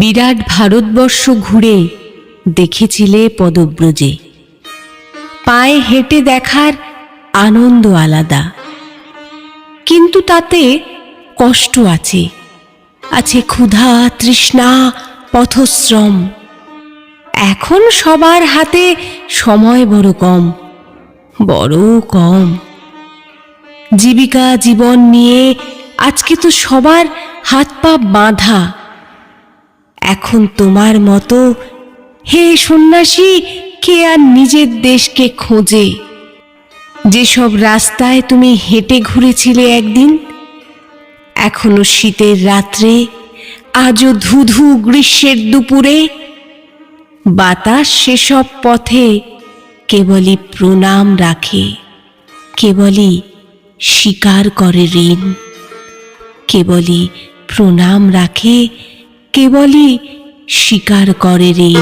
বিরাট ভারতবর্ষ ঘুরে দেখেছিলে পদব্রজে। পায়ে হেঁটে দেখার আনন্দ আলাদা। কিন্তু তাতে কষ্ট আছে। আছে ক্ষুধা, তৃষ্ণা, পথশ্রম। এখন সবার হাতে সময় বড় কম বড় কম। জীবিকা, জীবন নিয়ে আজকে তো সবার হাত পা বাঁধা। এখন তোমার মতো হে সন্ন্যাসী, কে আর নিজের দেশকে খোঁজে? যেসব রাস্তায় তুমি হেঁটে ঘুরেছিলে একদিন, এখনও শীতের রাত্রে, আজও ধুধু গ্রীষ্মের দুপুরে, বাতাস সেসব পথে কেবলই প্রণাম রাখে, কেবলই স্বীকার করে ঋণ, কেবলই প্রণাম রাখে কেবলই স্বীকার করে ঋণ